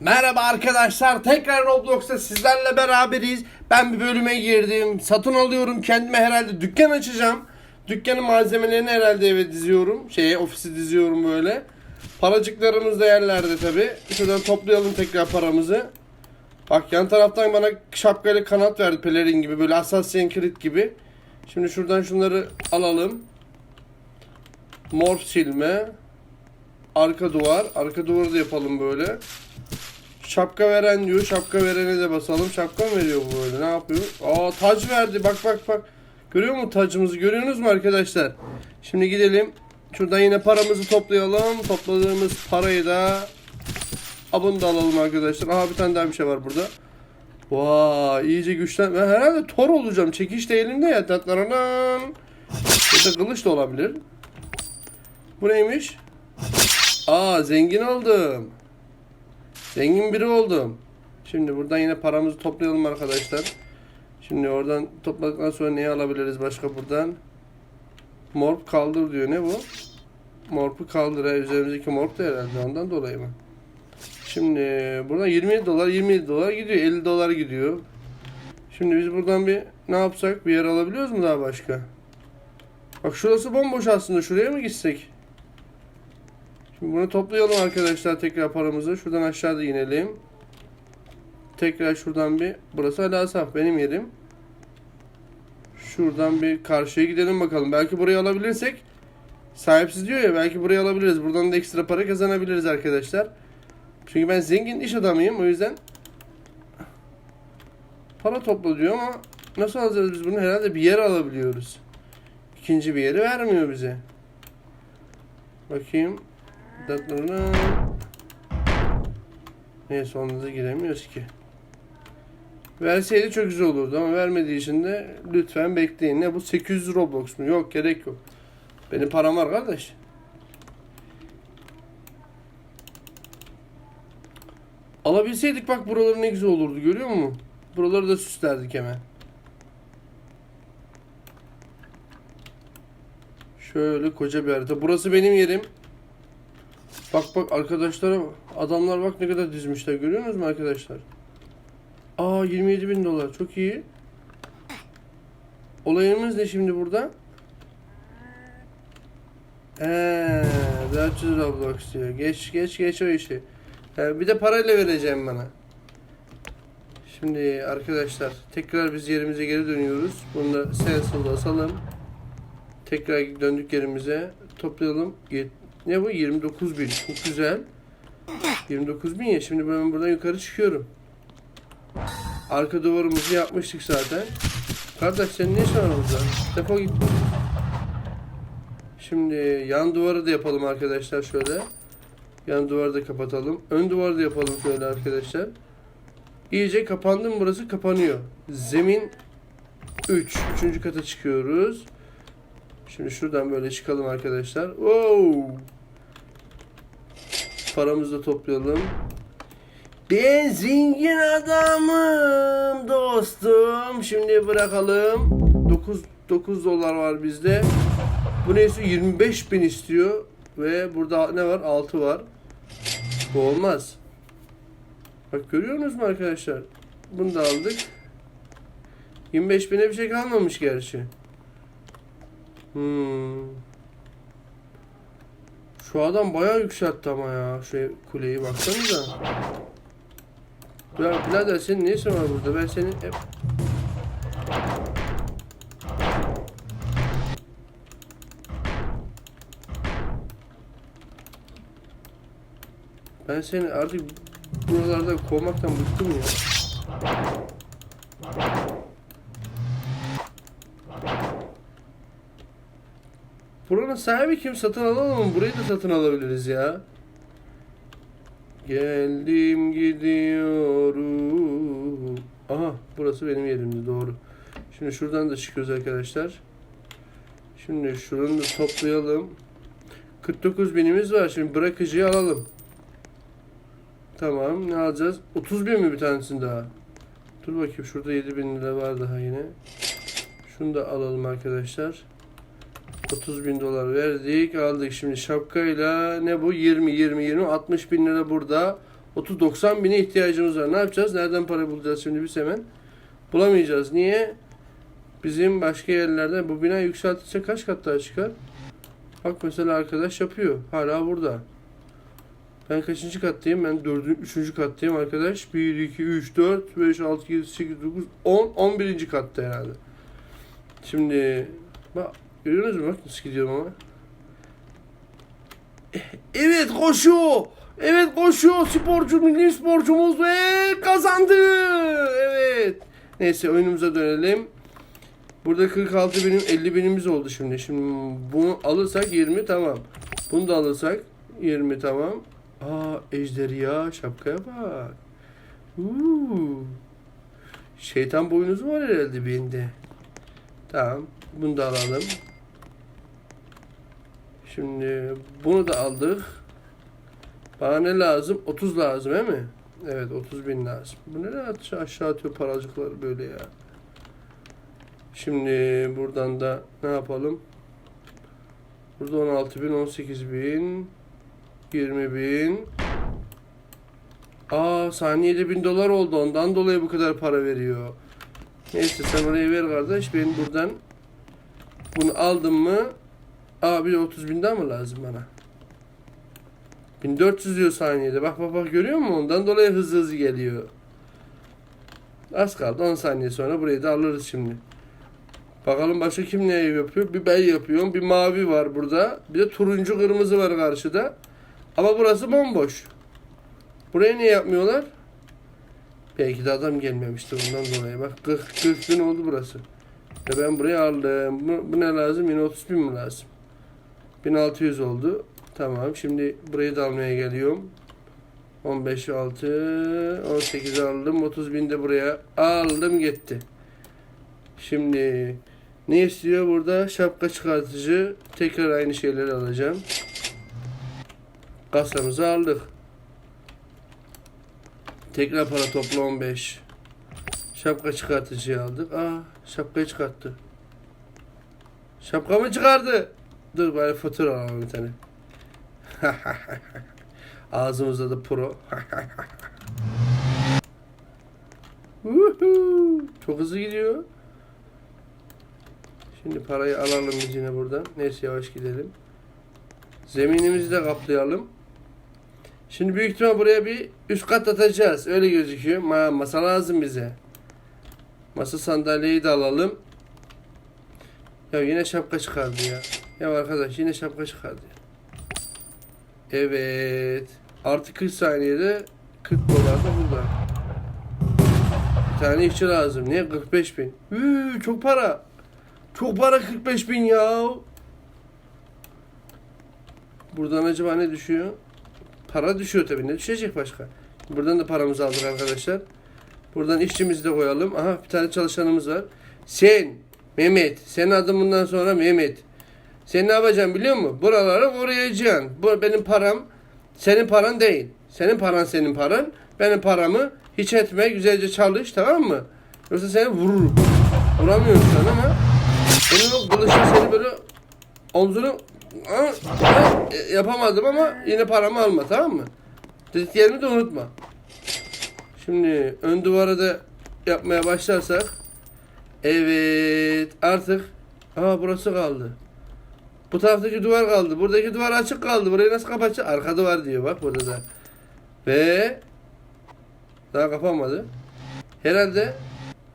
Merhaba arkadaşlar tekrar Roblox'ta sizlerle beraberiz. Ben bir bölüme girdim. Satın alıyorum kendime herhalde dükkan açacağım. Dükkanın malzemelerini herhalde eve diziyorum. Şeye ofisi diziyorum böyle. Paracıklarımız da yerlerde tabi. Şuradan toplayalım tekrar paramızı. Bak yan taraftan bana şapkayla kanat verdi pelerin gibi böyle Assassin's Creed gibi. Şimdi şuradan şunları alalım. Morph silme. Arka duvar. Arka duvarı da yapalım böyle. Şapka veren diyor. Şapka verene de basalım. Şapka mı veriyor bu böyle? Ne yapıyor? Aa tac verdi. Bak bak bak. Görüyor musun tacımızı? Görüyorsunuz mu arkadaşlar? Şimdi gidelim. Şuradan yine paramızı toplayalım. Topladığımız parayı da Aa, bunu da alalım arkadaşlar. Aha bir tane daha bir şey var burada. Vay iyice güçlen. Ben herhalde Thor olacağım. Çekiş de elimde ya. Tatlaranan. Ya kılıç da olabilir. Bu neymiş? Aa zengin oldum. Zengin biri oldum. Şimdi buradan yine paramızı toplayalım arkadaşlar. Şimdi oradan topladıktan sonra neyi alabiliriz başka buradan? Morp kaldır diyor. Ne bu? Morp'u kaldır. Ha, üzerimizdeki morp da herhalde ondan dolayı mı? Şimdi buradan 27 dolar 27 dolar gidiyor. 50 dolar gidiyor. Şimdi biz buradan bir ne yapsak? Bir yer alabiliyoruz mu daha başka? Bak şurası bomboş aslında. Şuraya mı gitsek? Şimdi bunu toplayalım arkadaşlar tekrar paramızı. Şuradan aşağıda inelim. Tekrar şuradan bir burası hala saf benim yerim. Şuradan bir karşıya gidelim bakalım. Belki burayı alabilirsek sahipsiz diyor ya belki burayı alabiliriz. Buradan da ekstra para kazanabiliriz arkadaşlar. Çünkü ben zengin iş adamıyım o yüzden para topla diyor ama nasıl alacağız biz bunu? Herhalde bir yer alabiliyoruz. İkinci bir yeri vermiyor bize. Bakayım. Neyse onda da giremiyoruz ki. Verseydi çok güzel olurdu ama vermediği için de lütfen bekleyin. Ne bu 800 Roblox mu? Yok gerek yok. Benim param var kardeş. Alabilseydik bak buraları ne güzel olurdu görüyor musun? Buraları da süslerdik hemen. Şöyle koca bir harita. Burası benim yerim. Bak bak arkadaşlara adamlar bak ne kadar dizmişler görüyor musunuz mu arkadaşlar? Aa 27 bin dolar çok iyi. Olayımız ne şimdi burada? Eee 400 Roblox diyor. Geç geç geç o işi. Bir de parayla vereceğim bana. Şimdi arkadaşlar tekrar biz yerimize geri dönüyoruz. Bunu da sensor'da asalım. Tekrar döndük yerimize. Toplayalım. Ne bu? 29 bin. Çok güzel. 29 bin ya. Şimdi ben buradan yukarı çıkıyorum. Arka duvarımızı yapmıştık zaten. Kardeş sen ne işin var burada? Defol git. Şimdi yan duvarı da yapalım arkadaşlar şöyle. Yan duvarı da kapatalım. Ön duvarı da yapalım şöyle arkadaşlar. İyice kapandı mı burası? Kapanıyor. Zemin 3. Üçüncü kata çıkıyoruz. Şimdi şuradan böyle çıkalım arkadaşlar. Wow. Paramızı da toplayalım. Ben zengin adamım dostum. Şimdi bırakalım. 9 9 dolar var bizde. Bu neyse 25 bin istiyor. Ve burada ne var? 6 var. Bu olmaz. Bak görüyor musunuz mu arkadaşlar? Bunu da aldık. 25 bine bir şey kalmamış gerçi. Hmm. Şu adam bayağı yükseltti ama ya. Şu kuleyi baksanıza. Ya birader senin ne işin var burada? Ben senin hep... Ben seni artık buralarda kovmaktan bıktım ya. Buranın sahibi kim? Satın alalım mı? Burayı da satın alabiliriz ya. Geldim gidiyorum. Aha burası benim yerimdi doğru. Şimdi şuradan da çıkıyoruz arkadaşlar. Şimdi şuranı da toplayalım. 49 binimiz var. Şimdi bırakıcıyı alalım. Tamam ne alacağız? 30 bin mi bir tanesini daha? Dur bakayım şurada 7 bin lira var daha yine. Şunu da alalım arkadaşlar. 30 bin dolar verdik aldık şimdi şapkayla ne bu 20 20 20 60 bin lira burada 30-90 bine ihtiyacımız var. Ne yapacağız? Nereden para bulacağız şimdi biz hemen? Bulamayacağız. Niye? Bizim başka yerlerden bu bina yükseltilse kaç kat daha çıkar? Bak mesela arkadaş yapıyor. Hala burada. Ben kaçıncı kattayım? Ben dördüncü, üçüncü kattayım arkadaş. 1, 2, 3, 4, 5, 6, 7, 8, 9, 10, 11. katta herhalde. Şimdi bak görüyorsunuz mu? Nasıl gidiyorum ama. Evet koşuyor. Evet koşuyor. Sporcu, milli sporcumuz ve kazandı. Evet. Neyse oyunumuza dönelim. Burada 46 binim 50 binimiz oldu şimdi. Şimdi bunu alırsak 20 tamam. Bunu da alırsak 20 tamam. Aa ejderha şapkaya bak. Uuu. Şeytan boynuzu var herhalde bende. Tamam. Bunu da alalım. Şimdi bunu da aldık. Bana ne lazım? 30 lazım değil mi? Evet 30 bin lazım. Bu ne aşağı, atıyor paracıkları böyle ya. Şimdi buradan da ne yapalım? Burada 16 bin, 18 bin, 20 bin. Aa saniyede bin dolar oldu. Ondan dolayı bu kadar para veriyor. Neyse sen oraya ver kardeş. Ben buradan bunu aldım mı? De 30 bin daha mı lazım bana? 1400 diyor saniyede. Bak bak bak görüyor musun? Ondan dolayı hızlı hızlı geliyor. Az kaldı 10 saniye sonra burayı da alırız şimdi. Bakalım başka kim ne yapıyor? Bir ben yapıyorum. Bir mavi var burada. Bir de turuncu kırmızı var karşıda. Ama burası bomboş. Buraya niye yapmıyorlar? Belki de adam gelmemiştir bundan dolayı. Bak 40, 40 bin oldu burası. Ve ben buraya aldım. Bu, bu ne lazım? Yine 30 bin mi lazım? 1600 oldu. Tamam. Şimdi burayı da almaya geliyorum. 15 6 18 aldım. 30 bin de buraya aldım gitti. Şimdi ne istiyor burada? Şapka çıkartıcı. Tekrar aynı şeyleri alacağım. Kasamızı aldık. Tekrar para topla 15. Şapka çıkartıcıyı aldık. Aa şapkayı çıkarttı. Şapkamı çıkardı. Dur bari fatura alalım bir tane. Ağzımızda da pro. Çok hızlı gidiyor. Şimdi parayı alalım biz yine buradan. Neyse yavaş gidelim. Zeminimizi de kaplayalım. Şimdi büyük ihtimal buraya bir üst kat atacağız. Öyle gözüküyor. Ma masa lazım bize. Masa sandalyeyi de alalım. Ya yine şapka çıkardı ya. Ya arkadaş yine şapka çıkardı. Evet. Artı 40 saniyede 40 dolar da burada. Bir tane işçi lazım. Niye? 45 bin. Üü, çok para. Çok para 45 bin ya. Buradan acaba ne düşüyor? Para düşüyor tabii. Ne düşecek başka? Buradan da paramızı aldık arkadaşlar. Buradan işçimizi de koyalım. Aha bir tane çalışanımız var. Sen Mehmet. Senin adın bundan sonra Mehmet. Sen ne yapacaksın biliyor musun? Buraları koruyacaksın. Bu benim param. Senin paran değil. Senin paran senin paran. Benim paramı hiç etme. Güzelce çalış tamam mı? Yoksa seni vururum. Vuramıyorum sen ama benim o kılıçla seni böyle omzunu aa, e, yapamadım ama yine paramı alma tamam mı? Dediklerimi de unutma. Şimdi ön duvara da yapmaya başlarsak Evet artık Aa burası kaldı. Bu taraftaki duvar kaldı. Buradaki duvar açık kaldı. Burayı nasıl kapatacağız? Arka duvar diyor bak burada da. Ve daha kapanmadı. Herhalde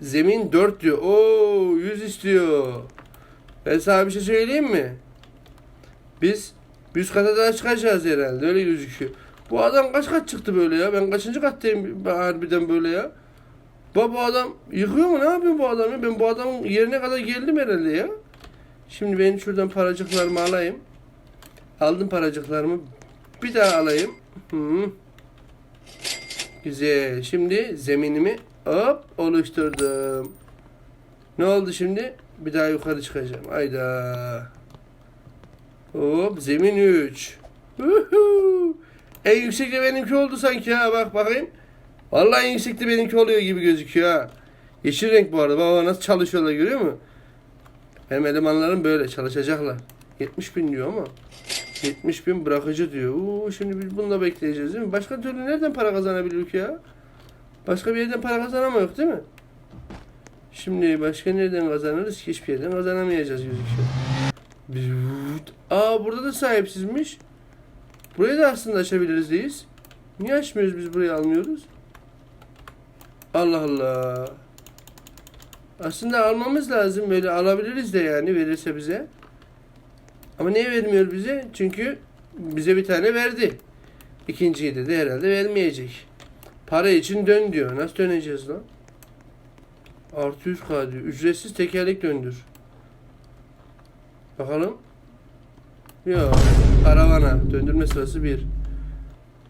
zemin 4 diyor. Oo 100 istiyor. Ben sana bir şey söyleyeyim mi? Biz üst kata daha çıkacağız herhalde. Öyle gözüküyor. Bu adam kaç kat çıktı böyle ya? Ben kaçıncı kattayım harbiden böyle ya? Bu adam yıkıyor mu? Ne yapıyor bu adam ya? Ben bu adamın yerine kadar geldim herhalde ya. Şimdi ben şuradan paracıklarımı alayım. Aldım paracıklarımı. Bir daha alayım. Hı. Güzel. Şimdi zeminimi hop oluşturdum. Ne oldu şimdi? Bir daha yukarı çıkacağım. Hayda. Hop zemin 3. En yüksek de benimki oldu sanki ha bak bakayım. Vallahi en yüksek de benimki oluyor gibi gözüküyor ha. Yeşil renk bu arada. Baba nasıl çalışıyorlar görüyor musun? Benim elemanlarım böyle çalışacaklar. 70 bin diyor ama. 70 bin bırakıcı diyor. Oo, şimdi biz bununla bekleyeceğiz değil mi? Başka türlü nereden para kazanabiliyoruz ya? Başka bir yerden para kazanamıyoruz değil mi? Şimdi başka nereden kazanırız ki? Hiçbir yerden kazanamayacağız gözüküyor. Bzzzt. Aa burada da sahipsizmiş. Burayı da aslında açabiliriz deyiz. Niye açmıyoruz biz burayı almıyoruz? Allah Allah. Aslında almamız lazım. Böyle alabiliriz de yani verirse bize. Ama niye vermiyor bize? Çünkü bize bir tane verdi. İkinciyi de, de herhalde vermeyecek. Para için dön diyor. Nasıl döneceğiz lan? Artı 100k diyor. Ücretsiz tekerlek döndür. Bakalım. Yok. Karavana. Döndürme sırası 1.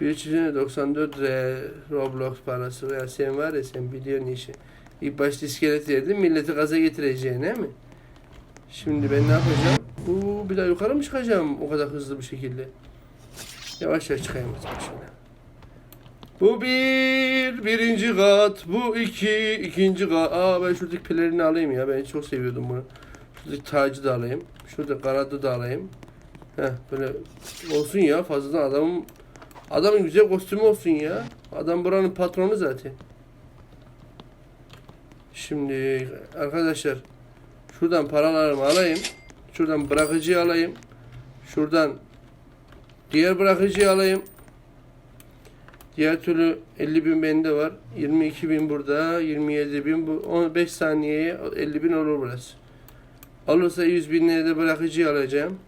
Bir çizine 94 R Roblox parası. Ya sen var ya sen biliyorsun işi. İlk başta iskelet verdin milleti gaza getireceğin he mi? Şimdi ben ne yapacağım? Uuu bir daha yukarı mı çıkacağım o kadar hızlı bir şekilde? Yavaş yavaş çıkayım zaman şöyle. Bu bir, birinci kat. Bu iki, ikinci kat. Aa ben şuradaki pelerini alayım ya. Ben çok seviyordum bunu. Şuradaki tacı da alayım. Şurada kanadı da alayım. Heh böyle olsun ya fazladan adamın adamın güzel kostümü olsun ya. Adam buranın patronu zaten. Şimdi arkadaşlar şuradan paralarımı alayım. Şuradan bırakıcıyı alayım. Şuradan diğer bırakıcıyı alayım. Diğer türlü 50 bin bende var. 22 bin burada. 27 bin bu. 15 saniyeye 50 bin olur burası. Olursa 100 binleri de bırakıcıyı alacağım.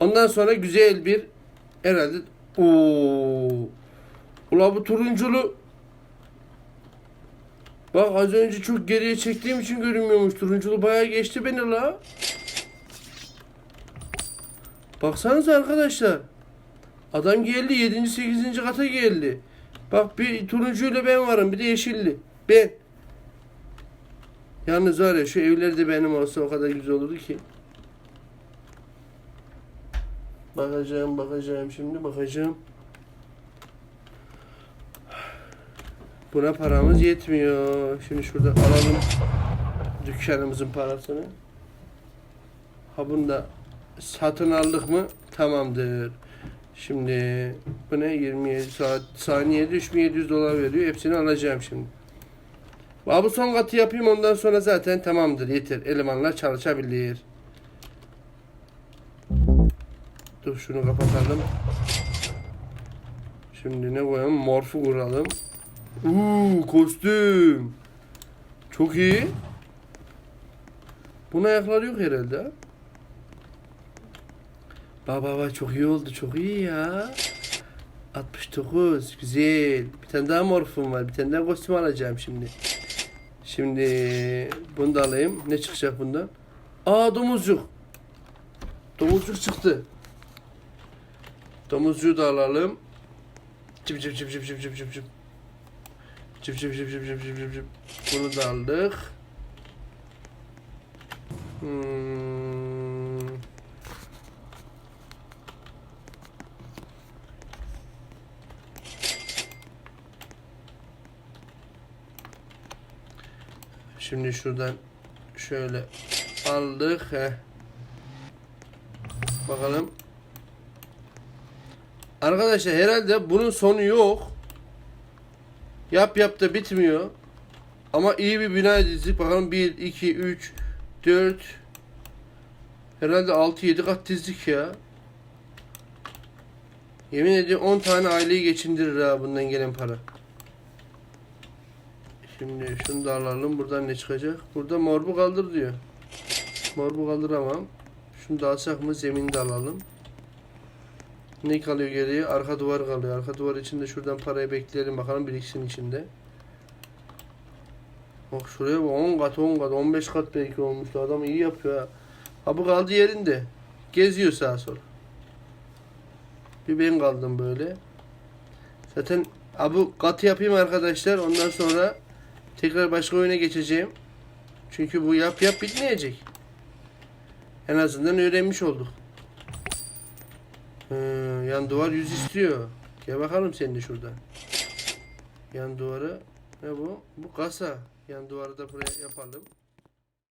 Ondan sonra güzel bir herhalde ooo Ula bu turunculu Bak az önce çok geriye çektiğim için görünmüyormuş. Turunculu bayağı geçti beni la. Baksanıza arkadaşlar. Adam geldi 7. 8. kata geldi. Bak bir turuncuyla ben varım bir de yeşilli. Ben. Yalnız var ya şu evler de benim olsa o kadar güzel olurdu ki. Bakacağım bakacağım şimdi bakacağım. Buna paramız yetmiyor. Şimdi şurada alalım dükkanımızın parasını. Ha bunu da satın aldık mı tamamdır. Şimdi bu ne 27 saat saniyede 3700 dolar veriyor. Hepsini alacağım şimdi. Va bu son katı yapayım ondan sonra zaten tamamdır yeter. Elemanlar çalışabilir. Dur şunu kapatalım. Şimdi ne koyalım? Morfu kuralım. Uuu kostüm. Çok iyi. Bunun ayakları yok herhalde. ha? Baba baba çok iyi oldu çok iyi ya. 69 güzel. Bir tane daha morfum var. Bir tane daha kostüm alacağım şimdi. Şimdi bunu da alayım. Ne çıkacak bundan? Aa domuzcuk. Domuzcuk çıktı. Domuzcuğu da alalım. Cip cip cip cip cip cip cip cip. Cip cip cip cip cip cip cip cip. Bunu da aldık. Hmm. Şimdi şuradan şöyle aldık. Heh. Bakalım. Arkadaşlar herhalde bunun sonu yok. Yap yap da bitmiyor. Ama iyi bir bina dizdik. Bakalım 1, 2, 3, 4 Herhalde 6-7 kat dizdik ya. Yemin ediyorum 10 tane aileyi geçindirir ha bundan gelen para. Şimdi şunu da alalım. Buradan ne çıkacak? Burada morbu kaldır diyor. Morbu kaldıramam. Şunu da alsak mı? Zemini de alalım. Ne kalıyor geriye? Arka duvar kalıyor. Arka duvar içinde şuradan parayı bekleyelim bakalım biriksin içinde. Bak şuraya bak 10 kat 10 kat 15 kat belki olmuş. Adam iyi yapıyor ha. Ha bu kaldı yerinde. Geziyor sağa sola. Bir ben kaldım böyle. Zaten ha bu katı yapayım arkadaşlar. Ondan sonra tekrar başka oyuna geçeceğim. Çünkü bu yap yap bitmeyecek. En azından öğrenmiş olduk. Ee, yan duvar 100 istiyor. Gel bakalım sen de şuradan. Yan duvara ne bu? Bu kasa. Yan duvarı da buraya yapalım.